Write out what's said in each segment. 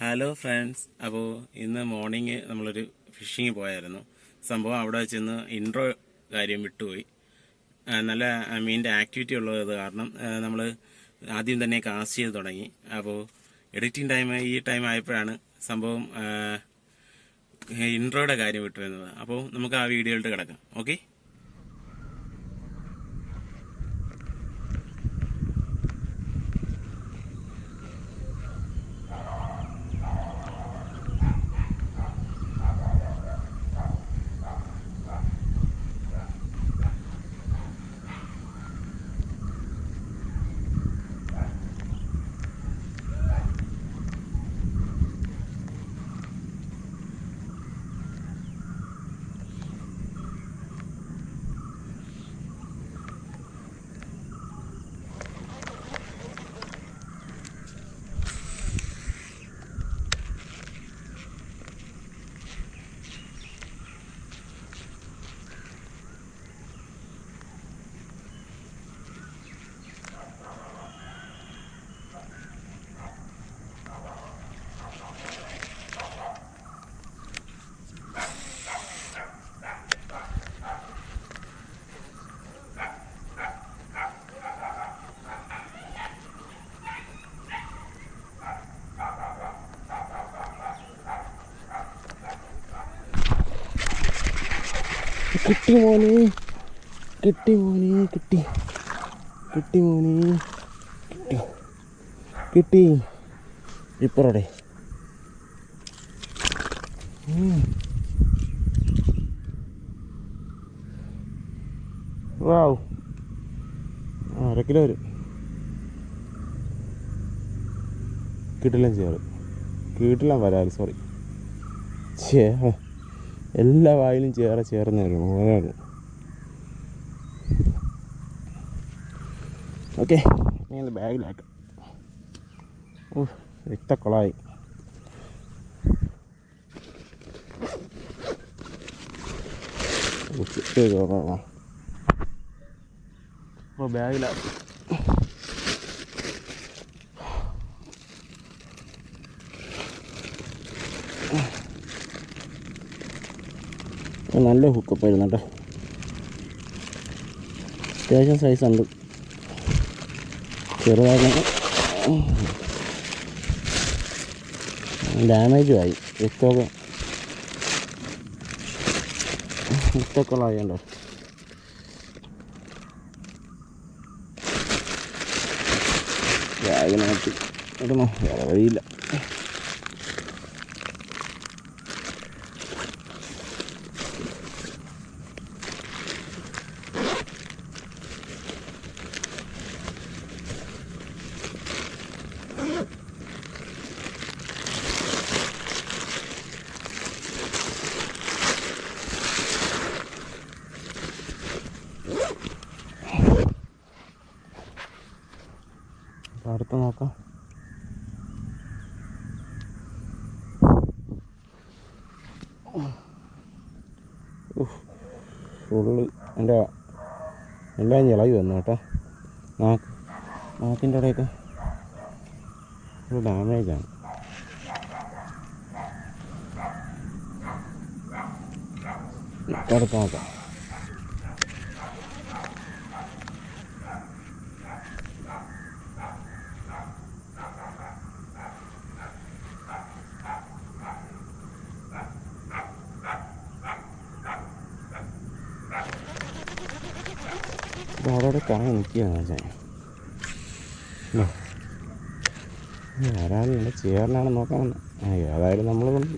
Hello friends അപ്പോൾ ഇന്ന് morning നമ്മളൊരു ഫിഷിങ് പോയായിരുന്നു. സംഭവം അവിടെ ചെന്ന് ഇൻട്രോ കാര്യം വിട്ടുപോയി. നല്ല മീനിന്റെ ആക്ടിവിറ്റി ഉള്ളത് കാരണം നമ്മൾ ആദ്യം തന്നെ കാസ്റ്റ് ചെയ്ത് തുടങ്ങി. അപ്പോൾ എഡിറ്റിംഗ് ടൈം ഈ ടൈം ആയപ്പോഴാണ് സംഭവം ഇൻട്രോയുടെ കാര്യം വിട്ടുവരുന്നത്. അപ്പോൾ നമുക്ക് ആ വീഡിയോയിലോട്ട് കിടക്കാം. ഓക്കെ കിട്ടി മോനെ. കിട്ടി മോനെ കിട്ടി. കിട്ടി മോനെ കിട്ടി. കിട്ടി. ഇപ്പറോടെ വാവ്. അര കിലോ വരും. കിട്ടില്ല ചെയ്യാറ്. കിട്ടില്ല വരാൽ സോറി ചേ എല്ലാ വായിലും ചേറെ ചേർന്ന് വരും. ഓരോ ഓക്കെ ഇനി ബാഗിലാക്കാം. ഓ രക്തക്കുളായി. ഓ ബാഗിലാക്കി നല്ല ഹുക്കപ്പ് ആയിരുന്നു കേട്ടോ. അത്യാവശ്യം സൈസ് ഉണ്ട്. ചെറുതായിരുന്നു ഡാമേജും ആയി. രക്തമൊക്കെ രക്തമൊക്കെ ആയതുണ്ടോ ബാഗിനകത്ത് ഇടണോ വേറെ വഴിയില്ല. അടുത്ത് നോക്കാം. ഫുള്ള് എന്റെ എല്ലാം ഇളകി വന്നു കേട്ടോ. നാക്ക് നാക്കിന്റെ ഇടയൊക്കെ ഫുൾ ഡാമേജാണ് അടുത്ത് നോക്കാം. ഇത് അവിടെ കാണാൻ നിൽക്കുകയാണ്. ഞാൻ ആരാലും ഇവിടെ ചേറിനാണ് നോക്കാൻ വന്നത് ഏതായാലും നമ്മൾ കൊണ്ട്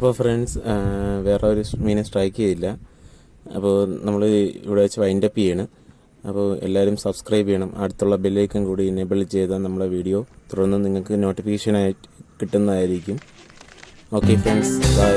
അപ്പോൾ ഫ്രണ്ട്സ് വേറെ ഒരു മീനെ സ്ട്രൈക്ക് ചെയ്തില്ല. അപ്പോൾ നമ്മൾ ഇവിടെ വെച്ച് വൈൻഡപ്പ് ചെയ്യണം. അപ്പോൾ എല്ലാവരും സബ്സ്ക്രൈബ് ചെയ്യണം. അടുത്തുള്ള ബെല്ലൈക്കൻ കൂടി എനേബിൾ ചെയ്താൽ നമ്മളെ വീഡിയോ തുടർന്ന് നിങ്ങൾക്ക് നോട്ടിഫിക്കേഷനായി കിട്ടുന്നതായിരിക്കും. Okay friends bye